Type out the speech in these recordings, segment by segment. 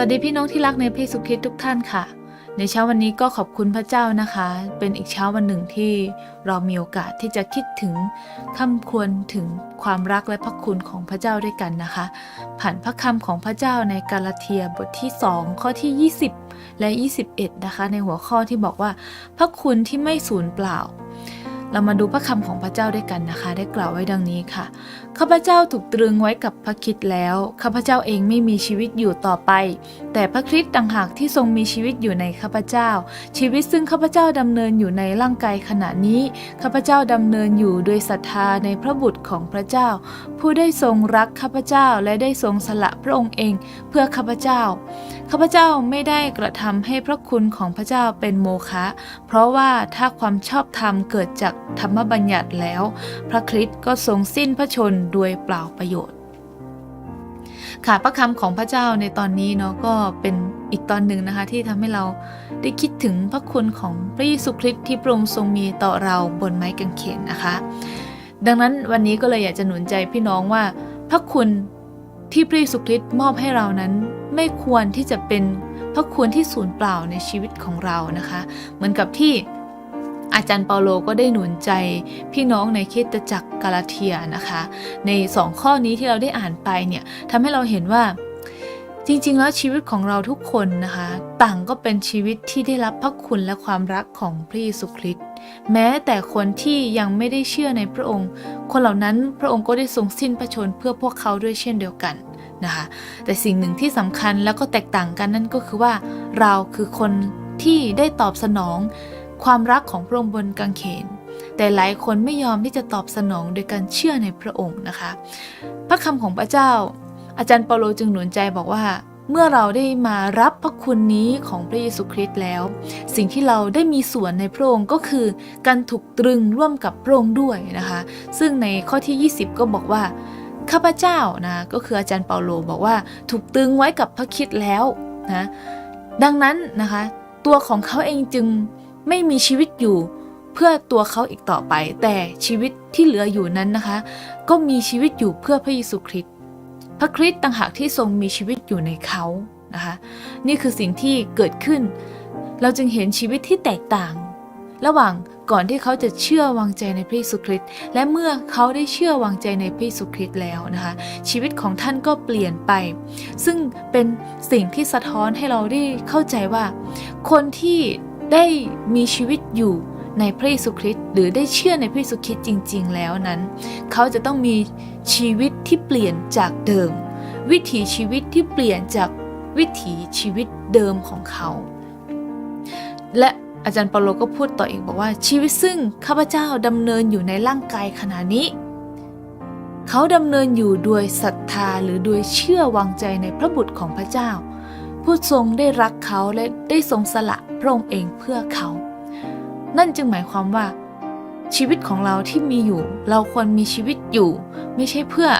วัสดีพี่น้องที่รักในพระเยซูคริสทุกท่านค่ะ ในเช้าวันนี้ก็ขอบคุณพระเจ้านะคะ เป็นอีกเช้าวันหนึ่งที่เรามีโอกาสที่จะคิดถึงคำควรถึงความรักและพระคุณของพระเจ้าด้วยกันนะคะ ผ่านพระคำของพระเจ้าในกาลาเทียบทที่ 2 ข้อที่ 20 และ 21 นะคะ ในหัวข้อที่บอกว่า พระคุณที่ไม่สูญเปล่า เรามาดูพระคำของพระเจ้าด้วยกันนะคะ ได้กล่าวไว้ดังนี้ค่ะ ข้าพเจ้าถูกตรึงไว้กับพระคิดแล้ว ข้าพเจ้าเองไม่มีชีวิตอยู่ต่อไป แต่พระคริสต์ต่างหากที่ทรงมีชีวิตอยู่ในข้าพเจ้า ชีวิตซึ่งข้าพเจ้าดำเนินอยู่ในร่างกายขณะนี้ ข้าพเจ้าดำเนินอยู่โดยศรัทธาในพระบุตรของพระเจ้า ผู้ได้ทรงรักข้าพเจ้าและได้ทรงสละพระองค์เองเพื่อข้าพเจ้า ข้าพเจ้าไม่ได้กระทำให้พระคุณของพระเจ้าเป็นโมฆะเพราะว่าถ้าความชอบธรรมเกิดจากธรรมบัญญัติแล้ว พระคริสต์ก็ทรงสิ้นพระชนม์โดยเปล่าประโยชน์ค่ะพระคำของพระเจ้าในตอนนี้เนาะก็เป็นอีกตอนหนึ่งนะคะที่ทำให้เราได้คิดถึงพระคุณของพระเยซูคริสต์ที่พระองค์ทรงมีต่อเราบนไม้กางเขนนะคะ ดังนั้นวันนี้ก็เลยอยากจะหนุนใจพี่น้องว่าพระคุณ ที่พระเยซูคริสต์มอบให้เรานั้น ไม่ควรที่จะเป็นพระคุณที่สูญเปล่าในชีวิตของเรานะคะ เหมือนกับที่อาจารย์เปาโลก็ได้หนุนใจพี่น้องในคิดจักรกาลาเทียนะคะ ในสองข้อนี้ที่เราได้อ่านไปเนี่ยทำให้เราเห็นว่าจริงๆ แล้วชีวิตของเราทุกคนนะคะ ต่างก็เป็นชีวิตที่ได้รับพระคุณและความรักของพระเยซูคริสต์แม้แต่คนที่ยังไม่ได้เชื่อในพระองค์ คนเหล่านั้นพระองค์ก็ได้ทรงสิ้นพระชนเพื่อพวกเขาด้วยเช่นเดียวกันนะคะแต่สิ่งหนึ่งที่สำคัญแล้วก็แตกต่างกันนั่นก็คือว่า เราคือคนที่ได้ตอบสนอง ความรักของพระองค์บนกางเขน แต่หลายคนไม่ยอมที่จะตอบสนองโดยการเชื่อในพระองค์นะคะ พระคำของพระเจ้า อาจารย์เปาโลจึงหนุนใจบอกว่า เมื่อเราได้มารับพระคุณนี้ของพระเยซูคริสต์แล้ว สิ่งที่เราได้มีส่วนในพระองค์ก็คือ การถูกตรึงร่วมกับพระองค์ด้วยนะคะ ซึ่งในข้อที่ 20 ก็บอกว่าข้าพเจ้านะก็คืออาจารย์เปาโลบอกว่าถูกตรึงไว้กับพระคิดแล้วนะดังนั้นนะคะตัวของเขาเองจึงไม่มีชีวิตอยู่เพื่อตัวเขาอีกต่อไป แต่ชีวิตที่เหลืออยู่นั้นนะคะ ก็มีชีวิตอยู่เพื่อพระเยซูคริสต์ พระคริสต์ต่างหากที่ทรงมีชีวิตอยู่ในเขานะคะนี่คือสิ่งที่เกิดขึ้น เราจึงเห็นชีวิตที่แตกต่าง ระหว่างก่อนที่เขาจะเชื่อวางใจในพระเยซูคริสต์และเมื่อเขาได้เชื่อวางใจในพระเยซูคริสต์แล้วนะคะชีวิตของท่านก็เปลี่ยนไป ซึ่งเป็นสิ่งที่สะท้อนให้เราได้เข้าใจว่า คนที่ได้มีชีวิตอยู่ ในพระเยซูคริสต์หรือได้เชื่อในพระเยซูคริสต์จริง ๆ แล้วนั้น เขาจะต้องมีชีวิตที่เปลี่ยนจากเดิม วิถีชีวิตที่เปลี่ยนจากวิถีชีวิตเดิมของเขา และอาจารย์เปาโลก็พูดต่ออีกบอกว่าชีวิตซึ่งข้าพเจ้าดำเนินอยู่ในร่างกายขณะนี้ เขาดำเนินอยู่โดยศรัทธาหรือโดยเชื่อวางใจในพระบุตรของพระเจ้า ผู้ทรงได้รักเขาและได้ทรงสละพระองค์เองเพื่อเขา นั่นจึงหมายความว่า ชีวิตของเราที่มีอยู่ เราควรมีชีวิตอยู่ ไม่ใช่เพื่อ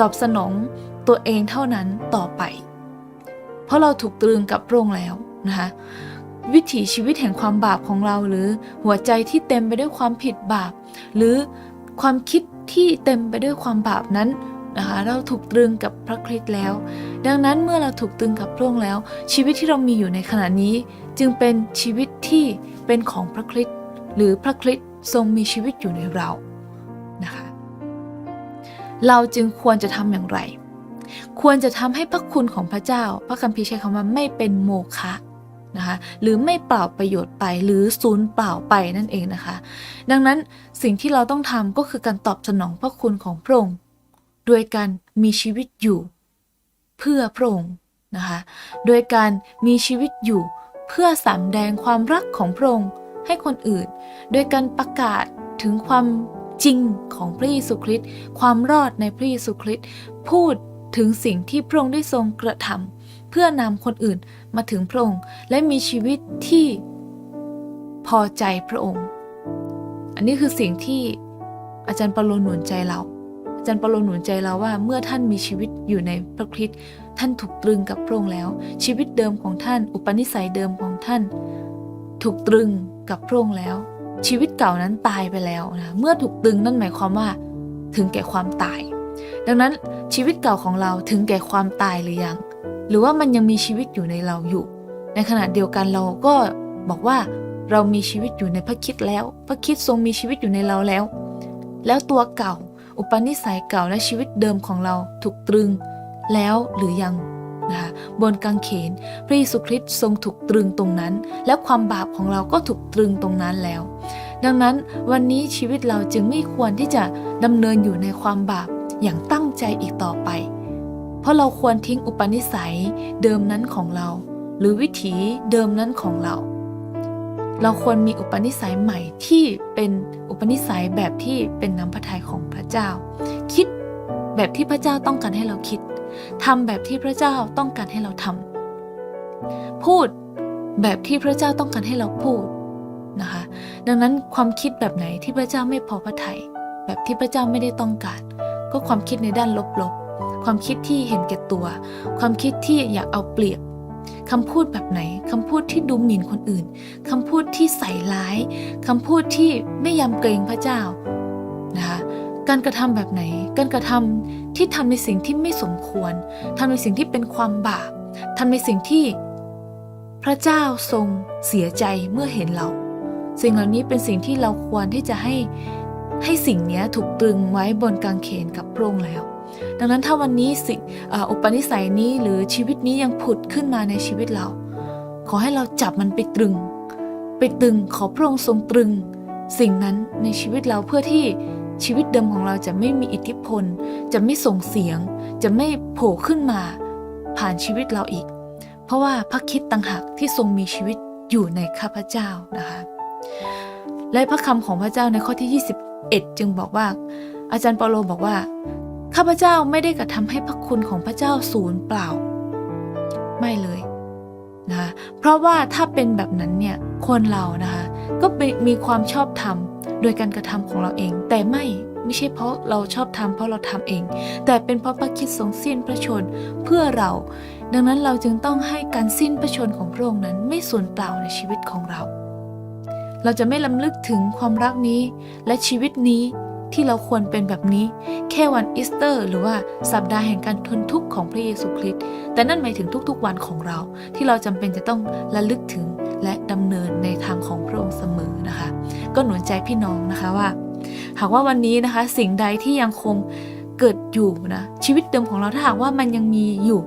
ตอบสนองตัวเองเท่านั้นต่อไป เพราะเราถูกตรึงกับพรงแล้วนะคะวิถีชีวิตแห่งความบาปของเราหรือหัวใจที่เต็มไปด้วยความผิดบาป หรือความคิดที่เต็มไปด้วยความบาปนั้นนะคะเราถูกตรึงกับพระคริสต์แล้ว ดังนั้นเมื่อเราถูกตรึงกับพระองค์แล้ว ชีวิตที่เรามีอยู่ในขณะนี้ จึงเป็นชีวิตที่ เป็นของพระคริสต์หรือพระคริสต์ทรงมีชีวิตอยู่ในเรานะคะเราจึงควรจะทำอย่างไร ควรจะทำให้พระคุณของพระเจ้า พระคัมภีร์ใช้คำว่าไม่เป็นโมฆะนะคะหรือไม่เปล่าประโยชน์ไปหรือศูนย์เปล่าไปนั่นเองนะคะ ดังนั้นสิ่งที่เราต้องทำก็คือการตอบสนองพระคุณของพระองค์โดยการมีชีวิตอยู่ เพื่อพระองค์นะคะโดยการมีชีวิตอยู่ เพื่อสำแดงความรักของพระองค์ให้คนอื่น โดยการประกาศถึงความจริงของพระเยซูคริสต์ความรอดในพระเยซูคริสต์พูดถึงสิ่งที่พระองค์ได้ทรงกระทำเพื่อนำคนอื่นมาถึงพระองค์ และมีชีวิตที่พอใจพระองค์ อันนี้คือสิ่งที่อาจารย์ปาโลหนุนใจเรา อาจารย์ปาโลหนุนใจเราว่าเมื่อท่านมีชีวิตอยู่ในพระคริสต์ ท่านถูกตรึงกับพระองค์แล้ว ชีวิตเดิมของท่าน อุปนิสัยเดิมของท่าน ถูกตรึงกับพระองค์แล้ว ชีวิตเก่านั้นตายไปแล้วนะเมื่อถูกตรึงนั่นหมายความว่า ถึงแก่ความตาย ดังนั้นชีวิตเก่าของเราถึงแก่ความตายหรือยัง หรือว่ามันยังมีชีวิตอยู่ในเราอยู่ ในขณะเดียวกันเราก็บอกว่าเรามีชีวิตอยู่ในพระคิดแล้ว พระคิดทรงมีชีวิตอยู่ในเราแล้ว แล้วตัวเก่า อุปนิสัยเก่าและชีวิตเดิมของเราถูกตรึง แล้วหรือยังนะคะบนกางเขนพระเยซูคริสต์ทรงถูกตรึงตรงนั้น และความบาปของเราก็ถูกตรึงตรงนั้นแล้ว ดังนั้นวันนี้ชีวิตเราจึงไม่ควรที่จะดำเนินอยู่ในความบาปอย่างตั้งใจอีกต่อไป เพราะเราควรทิ้งอุปนิสัยเดิมนั้นของเรา หรือวิถีเดิมนั้นของเรา เราควรมีอุปนิสัยใหม่ที่เป็นอุปนิสัยแบบที่เป็นน้ำพระทัยของพระเจ้า คิดแบบที่พระเจ้าต้องการให้เราคิด ทำแบบที่พระเจ้าต้องการให้เราทำพูดแบบที่พระเจ้าต้องการให้เราพูดนะคะ ดังนั้นความคิดแบบไหนที่พระเจ้าไม่พอพระทยัยแบบที่พระเจ้าไม่ได้ต้องการ ก็ความคิดในด้านลบๆ ความคิดที่เห็นแก่ตัว ความคิดที่อยากเอาเปรียบคำพูดแบบไหนคำพูดที่ดูหมิ่นคนอื่นคำพูดที่ใส่ร้ายคำพูดที่ไม่ยำเกรงพระเจ้า การกระทำแบบไหน การกระทำที่ทำในสิ่งที่ไม่สมควรทำในสิ่งที่เป็นความบาปทำในสิ่งที่พระเจ้าทรงเสียใจเมื่อเห็นเรา สิ่งเหล่านี้เป็นสิ่งที่เราควรที่จะให้ให้สิ่งนี้ถูกตรึงไว้บนกางเขนกับพระองค์แล้ว ดังนั้นถ้าวันนี้สิ่งอาอุปนิสัยนี้หรือชีวิตนี้ยังผุดขึ้นมาในชีวิตเรา ขอให้เราจับมันไปตรึง ไปตรึงขอพระองค์ทรงตรึง สิ่งนั้นในชีวิตเราเพื่อที่ ชีวิตเดิมของเราจะไม่มีอิทธิพล จะไม่ส่งเสียง จะไม่โผล่ขึ้นมา ผ่านชีวิตเราอีก เพราะว่าพระคิดต่างหากที่ทรงมีชีวิตอยู่ในข้าพเจ้านะคะ และพระคำของพระเจ้าในข้อที่ 21 จึงบอกว่า อาจารย์เปาโลบอกว่าข้าพเจ้าไม่ได้กระทำให้พระคุณของพระเจ้าสูญเปล่า ไม่เลยนะคะเพราะว่าถ้าเป็นแบบนั้นเนี่ยคนเรานะคะ ก็มีความชอบธรรมโดยการกระทำของเราเอง แต่ไม่ไม่ใช่เพราะเราชอบทำเพราะเราทำเอง แต่เป็นเพราะพระคิดทรงสิ้นพระชนเพื่อเรา ดังนั้นเราจึงต้องให้การสิ้นพระชนของพระองค์นั้นไม่สูญเปล่าในชีวิตของเรา เราจะไม่ลำลึกถึงความรักนี้และชีวิตนี้ที่เราควรเป็นแบบนี้ แค่วันอีสเตอร์ หรือว่าสัปดาห์แห่งการทนทุกข์ของพระเยซูคริสต์แต่นั่นหมายถึงทุกๆวันของเรา ที่เราจำเป็นจะต้องระลึกถึง และดำเนินในทางของพระองค์เสมอนะคะ ก็หนุนใจพี่น้องนะคะว่า หากว่าวันนี้นะคะสิ่งใดที่ยังคงเกิดอยู่นะชีวิตเดิมของเราถ้าหากว่ามันยังมีอยู่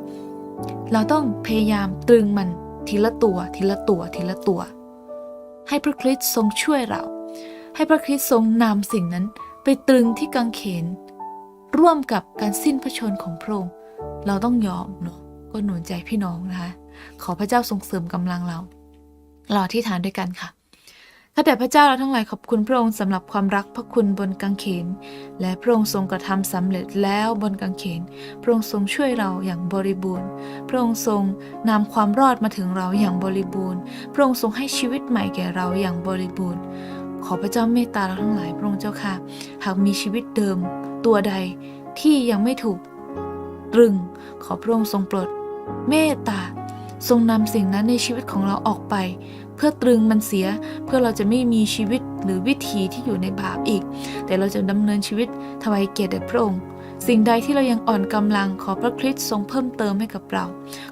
เราต้องพยายามตรึงมันทีละตัวทีละตัวทีละตัว ให้พระคริสต์ทรงช่วยเรา ให้พระคริสต์ทรงนำสิ่งนั้นไปตรึงที่กางเขน ร่วมกับการสิ้นพระชนของพระองค์เราต้องยอมเนาะก็หนุนใจพี่น้องนะคะ ขอพระเจ้าทรงเสริมกำลังเรา เราอธิษฐานด้วยกันค่ะข้าแต่พระเจ้าเราทั้งหลายขอบคุณพระองค์สำหรับความรักพระคุณบนกางเขน และพระองค์ทรงกระทำสำเร็จแล้วบนกางเขน พระองค์ทรงช่วยเราอย่างบริบูรณ์ พระองค์ทรงนำความรอดมาถึงเราอย่างบริบูรณ์ พระองค์ทรงให้ชีวิตใหม่แก่เราอย่างบริบูรณ์ ขอพระเจ้าเมตตาเราทั้งหลายพระองค์เจ้าค่ะ หากมีชีวิตเดิมตัวใดที่ยังไม่ถูกตรึง ขอพระองค์ทรงโปรดเมตตา ทรงนำสิ่งนั้นในชีวิตของเราออกไป เพื่อตรึงมันเสียเพื่อเราจะไม่มีชีวิตหรือวิถีที่อยู่ในบาปอีก แต่เราจะดำเนินชีวิตถวายเกียรติแด่พระองค์สิ่งใดที่เรายังอ่อนกำลังขอพระคริสต์ทรงเพิ่มเติมให้กับเรา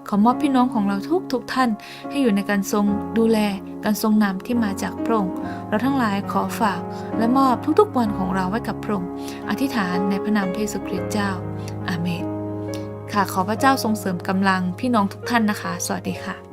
ขอมอบพี่น้องของเราทุกทุกท่าน ให้อยู่ในการทรงดูแล การทรงนำที่มาจากพระองค์เราทั้งหลายขอฝากและมอบทุกๆวันของเราไว้กับพระองค์อธิษฐานในพระนามพระเยซูคริสต์เจ้า อาเมน ค่ะ ขอพระเจ้าทรงเสริมกำลังพี่น้องทุกท่านนะคะ สวัสดีค่ะ